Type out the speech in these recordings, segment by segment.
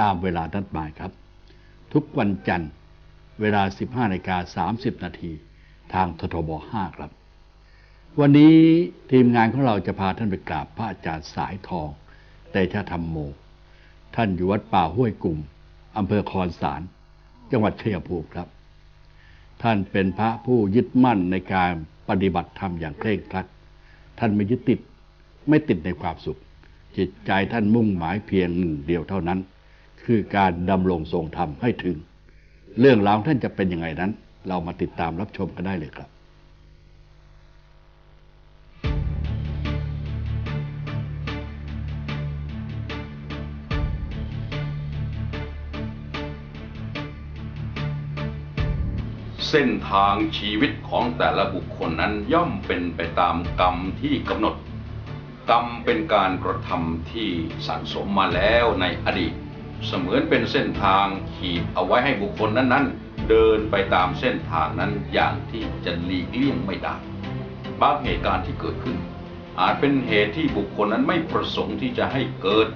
ตามเวลานัดหมายครับ ทุกวันจันทร์เวลา 15นาฬิกา30 นาทีทางททบ 5 ครับ วันนี้ทีมงานของเราจะพาท่านไปกราบพระอาจารย์สายทองเตชะธรรมโม ท่านอยู่วัดป่าห้วยกลุ่มอำเภอคอนสาร จังหวัดชัยภูมิครับ ท่านเป็นพระผู้ยึดมั่นในการปฏิบัติธรรมอย่างเคร่งครัด ท่านไม่ยึดติดไม่ติดในความสุข จิตใจท่านมุ่งหมายเพียงหนึ่งเดียวเท่านั้น คือการดำรงทรงธรรมให้ถึง เรื่องราวท่านจะเป็นยังไงนั้น เรามาติดตามรับชมกันได้เลยครับเส้นทางชีวิตของแต่ละบุคคลนั้นย่อมเป็นไปตามกรรมที่กำหนด กรรมเป็นการกระทำที่สั่งสมมาแล้วในอดีต เสมือนเป็นเส้นทางขีดเอาไว้ให้บุคคลนั้นๆ เดินไปตามเส้นทางนั้นอย่างที่จะหลีกเลี่ยงไม่ได้ บางเหตุการณ์ที่เกิดขึ้น อาจเป็นเหตุที่บุคคลนั้นไม่ประสงค์ที่จะให้เกิด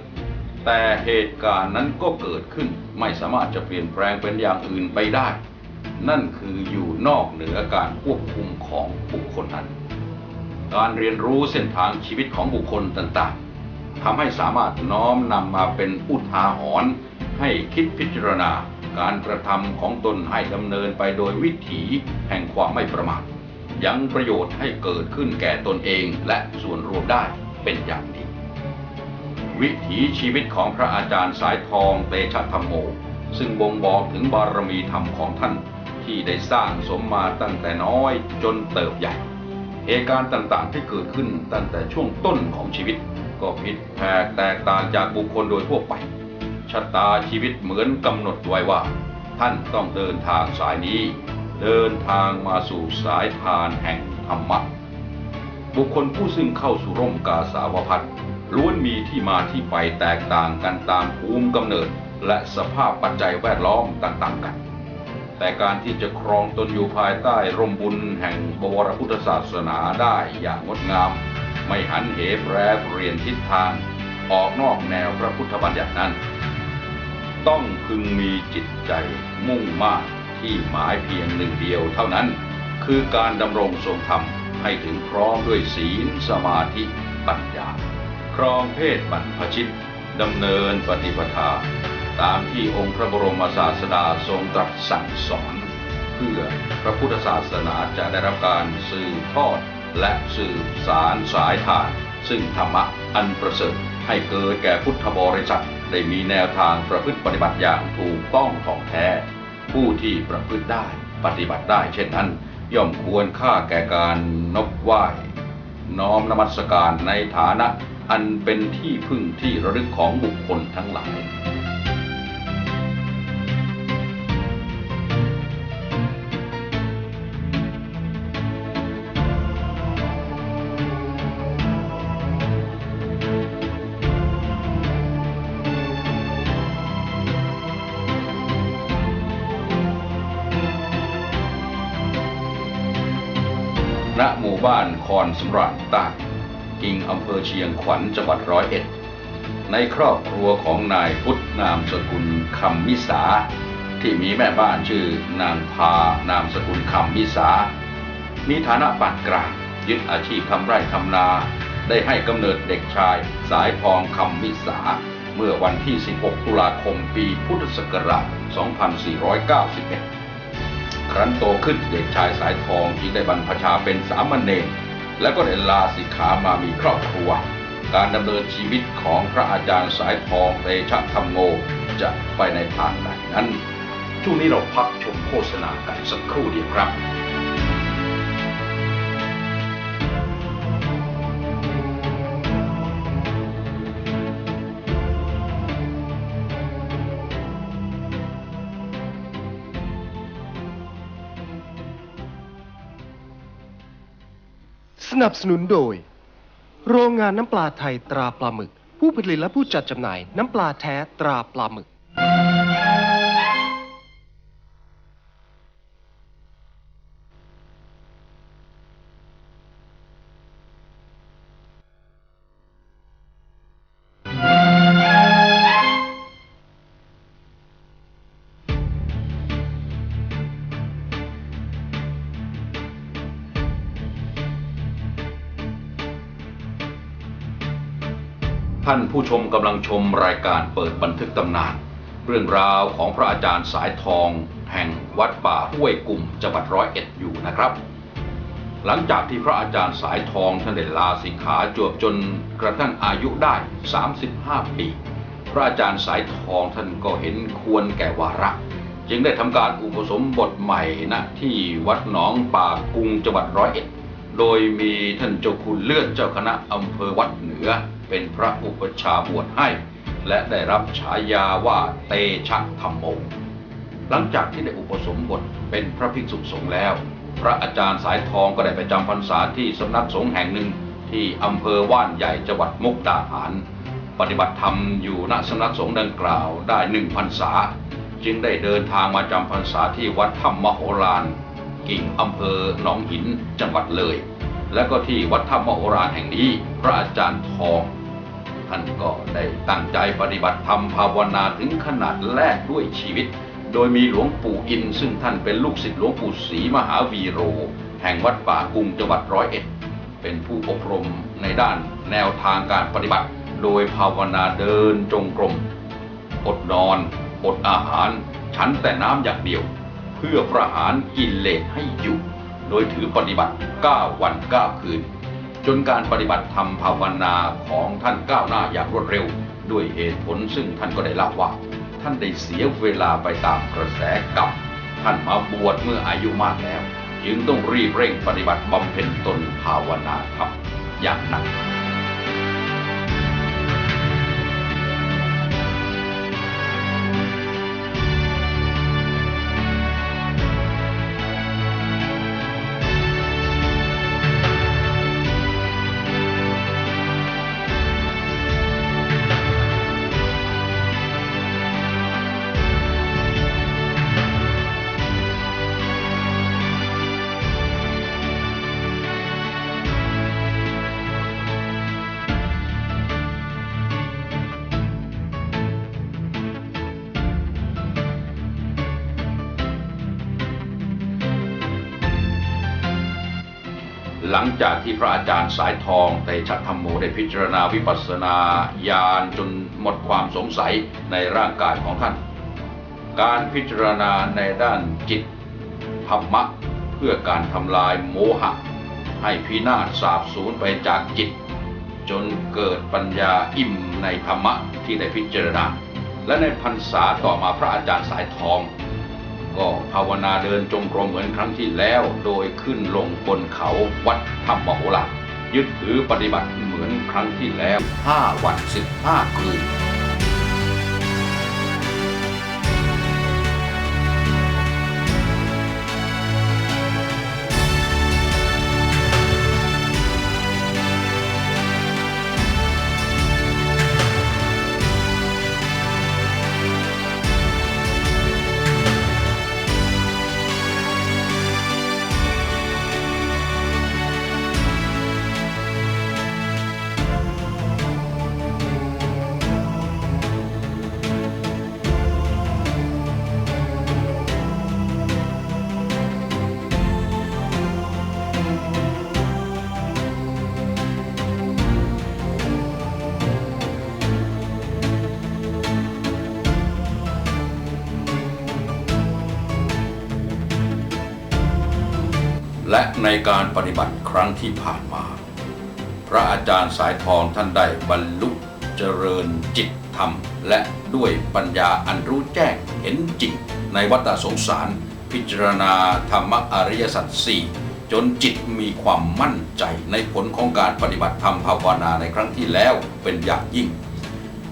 แต่เหตุการณ์นั้นก็เกิดขึ้น ไม่สามารถจะเปลี่ยนแปลงเป็นอย่างอื่นไปได้ นั่นคืออยู่นอกเหนือการควบคุมของบุคคลนั้น การเรียนรู้เส้นทางชีวิตของบุคคลต่างๆ ทำให้สามารถน้อมนำมาเป็นอุทาหรณ์ให้คิดพิจารณาการกระทำของตนให้ดำเนินไปโดยวิถีแห่งความไม่ประมาทยังประโยชน์ให้เกิดขึ้นแก่ตนเองและส่วนรวมได้เป็นอย่างดี วิถีชีวิตของพระอาจารย์สายทองเตชะธรรมโม ซึ่งบ่งบอกถึงบารมีธรรมของท่านที่ได้สร้างสมมาตั้งแต่น้อยจนเติบใหญ่ เหตุการณ์ต่างๆที่เกิดขึ้นตั้งแต่ช่วงต้นของชีวิต ก็ผิดแผกแตกต่างจากบุคคลโดยทั่วไป ชะตาชีวิตเหมือนกำหนดไว้ว่า ท่านต้องเดินทางสายนี้ เดินทางมาสู่สายทานแห่งธรรมะ บุคคลผู้ซึ่งเข้าสู่ร่มกาสาวพัฒล้วนมีที่มาที่ไปแตกต่างกันตามภูมิกำเนิด และสภาพปัจจัยแวดล้อมต่าง ๆ กัน แต่การที่จะครองตนอยู่ภายใต้ร่มบุญแห่งบวรพุทธศาสนาได้อย่างงดงาม ไม่หันเหแปรเปลี่ยนทิศทางออกนอกแนวพระพุทธบัญญัตินั้น ต้องพึงมีจิตใจมุ่งมากที่หมายเพียงหนึ่งเดียวเท่านั้น คือการดำรงทรงธรรมให้ถึงพร้อมด้วยศีลสมาธิปัญญา ครองเพศบรรพชิตดำเนินปฏิปทา ตามที่องค์พระบรมศาสดาทรงตรัสสั่งสอน เพื่อพระพุทธศาสนาจะได้รับการสืบทอด และสืบสารสายทาน ซึ่งธรรมะอันประเสริฐให้เกิดแก่พุทธบริษัทได้มีแนวทางประพฤติปฏิบัติอย่างถูกต้องถ่องแท้ ผู้ที่ประพฤติได้ปฏิบัติได้เช่นนั้น ย่อมควรค่าแก่การนบไหว้ น้อมนมัสการในฐานะอันเป็นที่พึ่งที่ระลึกของบุคคลทั้งหลาย บ้านคอนสำราญต้กิ่งอำเภอเชียงขวัญจังหวัดร้อยเอ็ด ในครอบครัวของนายพุทธนามสกุลคำมิสา ที่มีแม่บ้านชื่อนางพานามสกุลคำมิสา มีฐานะปานกลางยึดอาชีพทำไร่ทำนา ได้ให้กำเนิดเด็กชายสายทองคำมิสา เมื่อวันที่ 16 ตุลาคมปีพุทธศักราช 2491 รั้นโตขึ้นเด็กชายสายทองจึงได้บรรพชาเป็นสามเณรและก็ได้ลาสิกขามามีครอบครัว การดำเนินชีวิตของพระอาจารย์สายทองเตชะธรรมโมจะไปในทางไหนนั้น ช่วงนี้เราพักชมโฆษณากันสักครู่เดียวครับ นับสนุนโดย โรงงานน้ำปลาไทยตราปลาหมึก ผู้ผลิตและผู้จัดจำหน่ายน้ำปลาแท้ตราปลาหมึก ท่านผู้ชมกำลังชมรายการเปิดบันทึกตำนาน เรื่องราวของพระอาจารย์สายทอง แห่งวัดป่าห้วยกลุ่มจังหวัดร้อยเอ็ดอยู่นะครับ หลังจากที่พระอาจารย์สายทองท่านได้ลาสิกขาจวบจนกระทั่งอายุได้ 35 ปี พระอาจารย์สายทองท่านก็เห็นควรแก่วาระ จึงได้ทำการอุปสมบทใหม่ณที่วัดหนองป่ากุงจังหวัดร้อยเอ็ดโดยมีท่านเจ้าคุณเลื่อนเจ้าคณะอำเภอวัดเหนือ เป็นพระอุปชฌาย์บวชให้ และได้รับฉายาว่าเตชะธรรมโมหลังจากที่ได้อุปสมบทเป็นพระภิกษุสงฆ์แล้ว พระอาจารย์สายทองก็ได้ไปจำพรรษาที่สำนักสงฆ์แห่งหนึ่งที่อำเภอว่านใหญ่จังหวัดมุกดาหาร ปฏิบัติธรรมอยู่ณสำนักสงฆ์ดังกล่าวได้หนึ่งพรรษา จึงได้เดินทางมาจำพรรษาที่วัดธรรมมโหฬารกิ่งอำเภอหนองหินจังหวัดเลย และก็ที่วัดธรรมโหฬารแห่งนี้ พระอาจารย์ทอง ท่านก็ได้ตั้งใจปฏิบัติธรรมภาวนาถึงขนาดแรกด้วยชีวิต โดยมีหลวงปู่อิน ซึ่งท่านเป็นลูกศิษย์หลวงปู่ศรีมหาวีโร แห่งวัดป่ากุงจังหวัดร้อยเอ็ด เป็นผู้อบรมในด้านแนวทางการปฏิบัติ โดยภาวนาเดินจงกรมอดนอนอดอาหาร ฉันแต่น้ำอย่างเดียว เพื่อประหารกินเลสให้อยู่ โดยถือปฏิบัติ 9 วัน 9 คืน จนการปฏิบัติธรรมภาวนาของท่านก้าวหน้าอย่างรวดเร็ว ด้วยเหตุผลซึ่งท่านก็ได้เล่าว่า ท่านได้เสียเวลาไปตามกระแสกรรมท่านมาบวชเมื่ออายุมากแล้ว จึงต้องรีบเร่งปฏิบัติบำเพ็ญตนภาวนาธรรมอย่างหนัก ลังจากที่พระอาจารย์สายทองเตชะธรรมโมได้พิจารณาวิปัสสนาญาณจนหมดความสงสัยในร่างกายของท่าน การพิจารณาในด้านจิตธรรมะ เพื่อการทำลายโมหะ ให้พินาศสาบสูญไปจากจิต จนเกิดปัญญาอิ่มในธรรมะที่ได้พิจารณา และในพรรษาต่อมาพระอาจารย์สายทอง ก็ภาวนาเดินจงกรมเหมือนครั้งที่แล้ว โดยขึ้นลงบนเขาวัดธรรมโหฬารยึดถือปฏิบัติเหมือนครั้งที่แล้ว 5 วัน 15 คืน ในการปฏิบัติครั้งที่ผ่านมา พระอาจารย์สายทองท่านได้บรรลุเจริญจิตธรรม และด้วยปัญญาอันรู้แจ้งเห็นจริง ในวัฏสงสาร พิจารณาธรรมอริยสัจสี่จนจิตมีความมั่นใจในผลของการปฏิบัติธรรมภาวนาในครั้งที่แล้วเป็นอย่างยิ่ง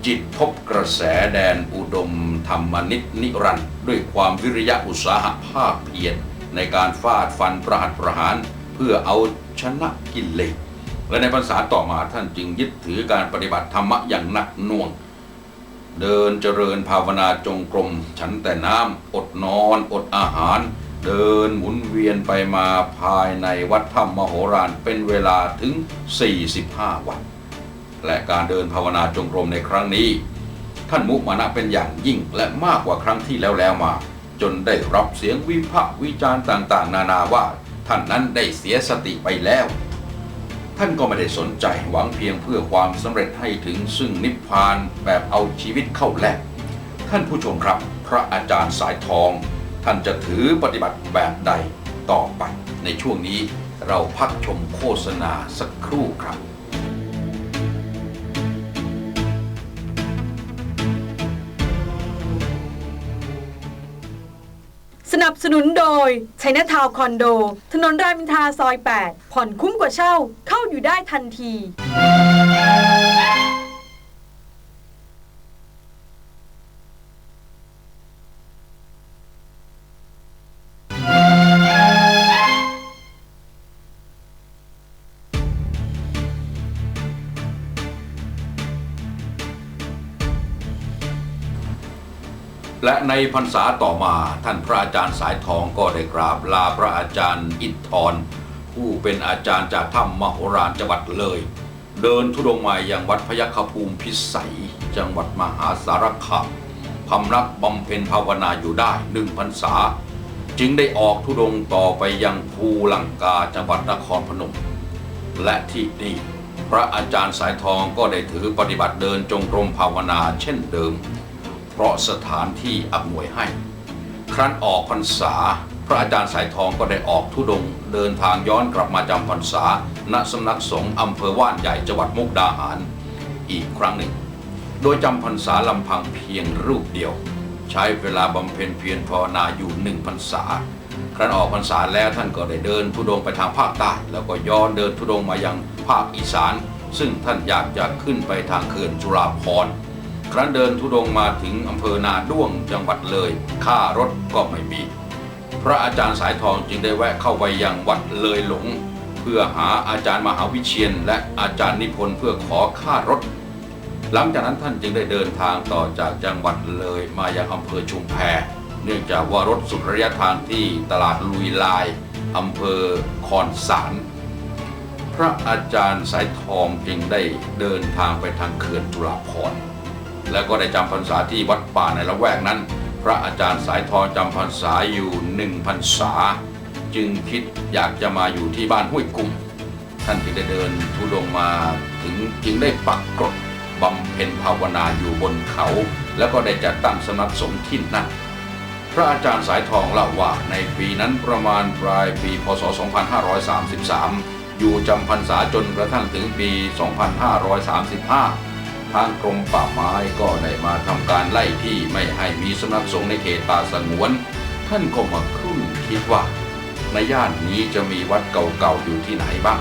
จิตพบกระแสแดนอุดมธรรมนิตนิรันด์ด้วยความวิริยะอุตสาหะภาคเพียร ในการฟาดฟันประหัตประหาร เพื่อเอาชนะกิเลสและในพรรษาต่อมาท่านจึงยึดถือการปฏิบัติธรรมะอย่างหนักหน่วง เดินเจริญภาวนาจงกรม ฉันแต่น้ำอดนอนอดอาหาร เดินหมุนเวียนไปมาภายในวัดถ้ำมโหฬารเป็นเวลาถึง 45 วัน และการเดินภาวนาจงกรมในครั้งนี้ ท่านมุมานะเป็นอย่างยิ่งและมากกว่าครั้งที่แล้วแล้วมา จนได้รับเสียงวิพากษ์วิจารณ์ต่างๆ นานาว่า ท่านนั้นได้เสียสติไปแล้ว ท่านก็ไม่ได้สนใจหวังเพียงเพื่อความสำเร็จให้ถึงซึ่งนิพพานแบบเอาชีวิตเข้าแลกท่านผู้ชมครับ พระอาจารย์สายทอง ท่านจะถือปฏิบัติแบบใดต่อไป ในช่วงนี้เราพักชมโฆษณาสักครู่ครับ นับสนุนโดยชัยนาทาวคอนโด ถนนรามอินทราซอย 8 ผ่อนคุ้มกว่าเช่า เข้าอยู่ได้ทันที และในพรรษาต่อมาท่านพระอาจารย์สายทองก็ได้กราบลาพระอาจารย์อินทรผู้เป็นอาจารย์จากถ้ำมโหฬารจังหวัดเลย เดินทุดงมายังวัดพยัคฆภูมิพิสัย จังหวัดมหาสารคามพำนักบำเพ็ญภาวนาอยู่ได้หนึ่งพรรษา จึงได้ออกทุดงค์ต่อไปยังภูลังกาจังหวัดนครพนม และที่นี่พระอาจารย์สายทองก็ได้ถือปฏิบัติเดินจงกรมภาวนาเช่นเดิม เพราะสถานที่อำนวยให้ ครั้นออกพรรษา พระอาจารย์สายทองก็ได้ออกทุดงค์เดินทางย้อนกลับมาจำพรรษา ณสำนักสงฆ์อำเภอว่านใหญ่จังหวัดมุกดาหาร อีกครั้งหนึ่ง โดยจำพรรษาลำพังเพียงรูปเดียว ใช้เวลาบำเพ็ญเพียรภาวนาอยู่หนึ่งพรรษา ครั้นออกพรรษาแล้วท่านก็ได้เดินทุดงค์ไปทางภาคใต้แล้วก็ย้อนเดินทุดงค์มายังภาคอีสานซึ่งท่านอยากจะขึ้นไปทางเขื่อนจุฬาภรณ์ ครั้นเดินทุดงมาถึงอำเภอนาด้วงจังหวัดเลยค่ารถก็ไม่มี พระอาจารย์สายทองจึงได้แวะเข้าไปยังวัดเลยหลง เพื่อหาอาจารย์มหาวิเชียน และอาจารย์นิพนธ์เพื่อขอค่ารถ หลังจากนั้นท่านจึงได้เดินทางต่อจากจังหวัดเลยมายังอำเภอชุมแพเนื่องจากว่ารถสุดระยะทางที่ตลาดลุยลายอำเภอคอนสารพระอาจารย์สายทองจึงได้เดินทางไปทางเขื่อนจุฬาภรณ์ แล้วก็ได้จำพรรษาที่วัดป่าในละแวกนั้น พระอาจารย์สายทองจำพรรษาอยู่หนึ่งพรรษา จึงคิดอยากจะมาอยู่ที่บ้านห้วยกุ้มท่านจึงได้เดินทุดงมาถึงจึงได้ปักกรดบำเพ็ญภาวนาอยู่บนเขา แล้วก็ได้จัดตั้งสำนักสงฆ์ที่นั่นพระอาจารย์สายทองเล่าว่าในปีนั้นประมาณปลายปีพศ 2533 อยู่จำพรรษาจนกระทั่งถึงปี 2535 ทางกรมป่าไม้ก็ได้มาทำการไล่ที่ไม่ให้มีสำนักสงฆ์ในเขตป่าสงวน ท่านก็มาครุ่นคิดว่า ในย่านนี้จะมีวัดเก่าๆอยู่ที่ไหนบ้าง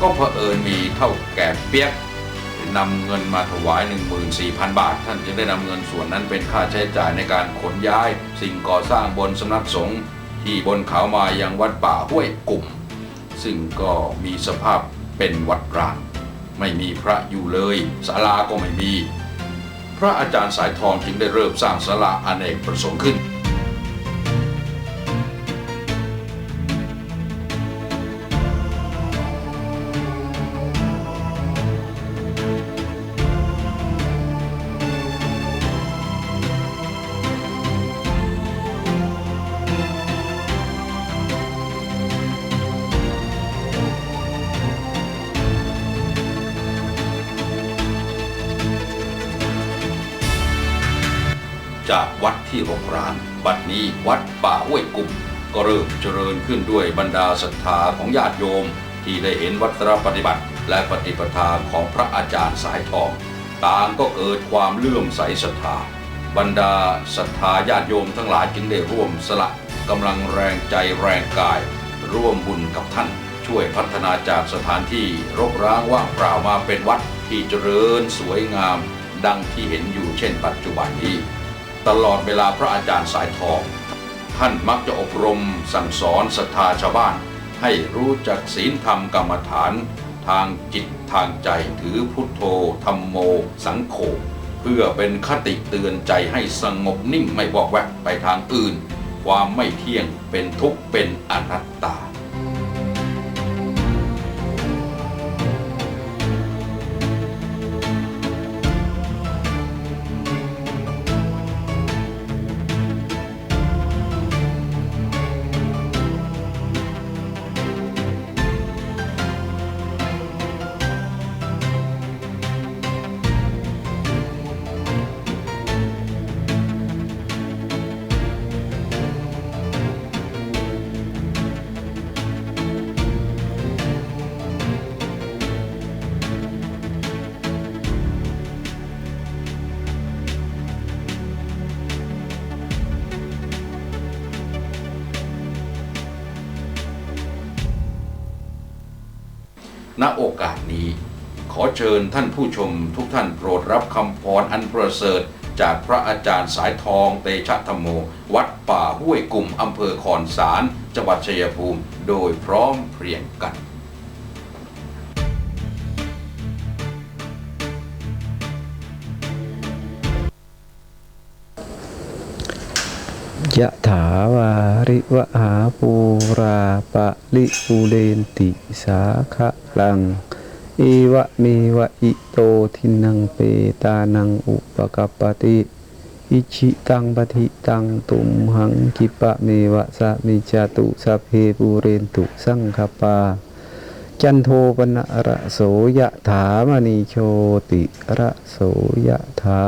ก็เผอิญมีเท่าแก่เปียกนำเงินมาถวาย 14,000 บาท ท่านจึงได้นำเงินส่วนนั้นเป็นค่าใช้จ่ายในการขนย้าย สิ่งก่อสร้างบนสำนักสงฆ์ที่บนเขามายังวัดป่าห้วยกลุ่ม ซึ่งก็มีสภาพเป็นวัดร้าง ไม่มีพระอยู่เลยศาลาก็ไม่มี พระอาจารย์สายทองจึงได้เริ่มสร้างศาลาอเนกประสงค์ขึ้น ที่รกร้างบัดนี้วัดป่าห้วยกุ่มก็เริ่มเจริญขึ้นด้วยบรรดาศรัทธาของญาติโยม ที่ได้เห็นวัตรปฏิบัติ และปฏิปทาของพระอาจารย์สายทองต่างก็เกิดความเลื่อมใสศรัทธา บรรดาศรัทธาญาติโยมทั้งหลายจึงได้ร่วมสละกำลังแรงใจแรงกาย ร่วมบุญกับท่าน ช่วยพัฒนาจากสถานที่รกร้างว่างเปล่ามาเป็นวัดที่เจริญสวยงาม ดังที่เห็นอยู่เช่นปัจจุบันนี้ ตลอดเวลาพระอาจารย์สายทอง ท่านมักจะอบรมสั่งสอนศรัทธาชาวบ้าน ให้รู้จักศีลธรรมกรรมฐาน ทางจิตทางใจถือพุทโธธรรมโม สังโฆเพื่อเป็นคติเตือนใจให้สงบนิ่งไม่วอกแวกไปทางอื่น ความไม่เที่ยงเป็นทุกข์เป็นอนัตตา โอกาสนี้ ขอเชิญท่านผู้ชมทุกท่านโปรดรับคำพรอันประเสริฐจากพระอาจารย์สายทองเตชะธรรมโม วัดป่าห้วยกลุ่มอำเภอคอนสาร จังหวัดชัยภูมิ โดยพร้อมเพรียงกันยะถาวาริวหาปูราปะลิปูเรนติสาคะลังเอวะเมวะอิโตทินังเปตานังอุปกัปปติอิชิตังปฏิตังตุมหังกิปะเมวะสะมิจตุสัพเพปูเรนตุสังคปา จันโทปนะระโสยะถามณีโชติระโสยะถา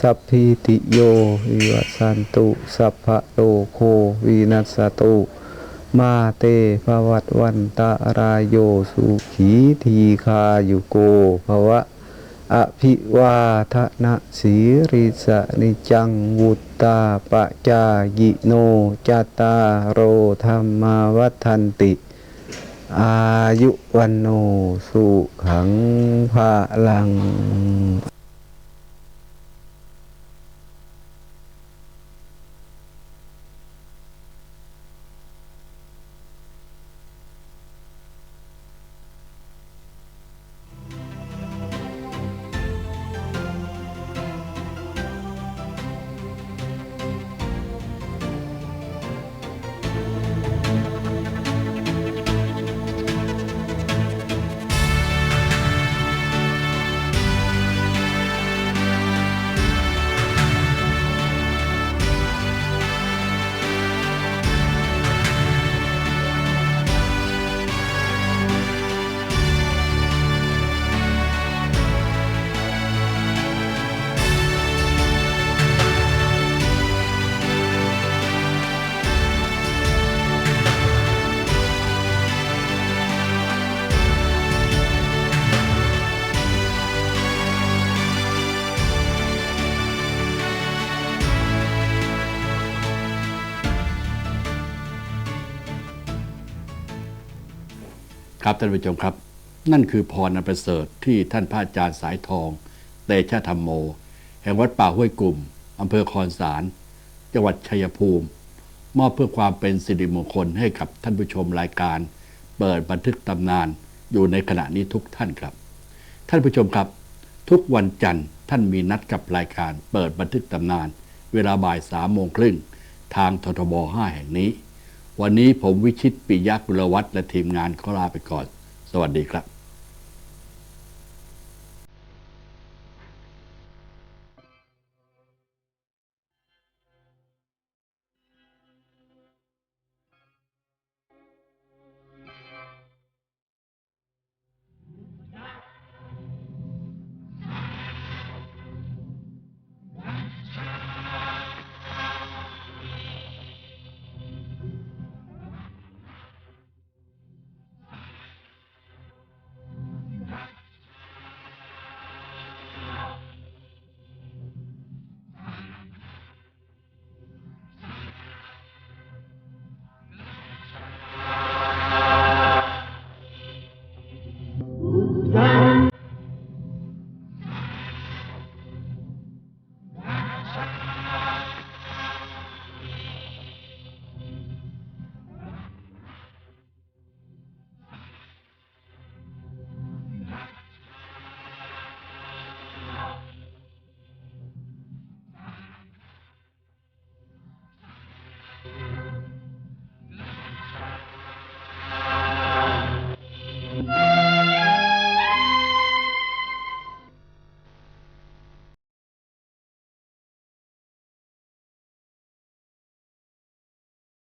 สัพพิติโยวิวัสสันตุ สัพพะโลโควินัสตุ มาเตภวัตวันตารายโยสุขีทีคายุโกภวะอภิวาทนะสีริสนิจังวุตตาปะจายิโนจตตารโรธรรมาวัฏันติ อายุวันโนสุขังภาลัง ครับท่านผู้ชมครับ นั่นคือพรอันประเสริฐที่ท่านพระอาจารย์สายทองเตชะธรรมโม แห่งวัดป่าห้วยกลุ่มอำเภอคอนสาร จังหวัดชัยภูมิ มอบเพื่อความเป็นสิริมงคลให้กับท่านผู้ชมรายการ เปิดบันทึกตำนานอยู่ในขณะนี้ทุกท่านครับ ท่านผู้ชมครับ ทุกวันจันทร์ท่านมีนัดกับรายการ เปิดบันทึกตำนาน เวลาบ่ายสามโมงครึ่งทางททบ5แห่งนี้ วันนี้ผมวิชิตปิยะกุลวัฒน์และทีมงานขอลาไปก่อน สวัสดีครับ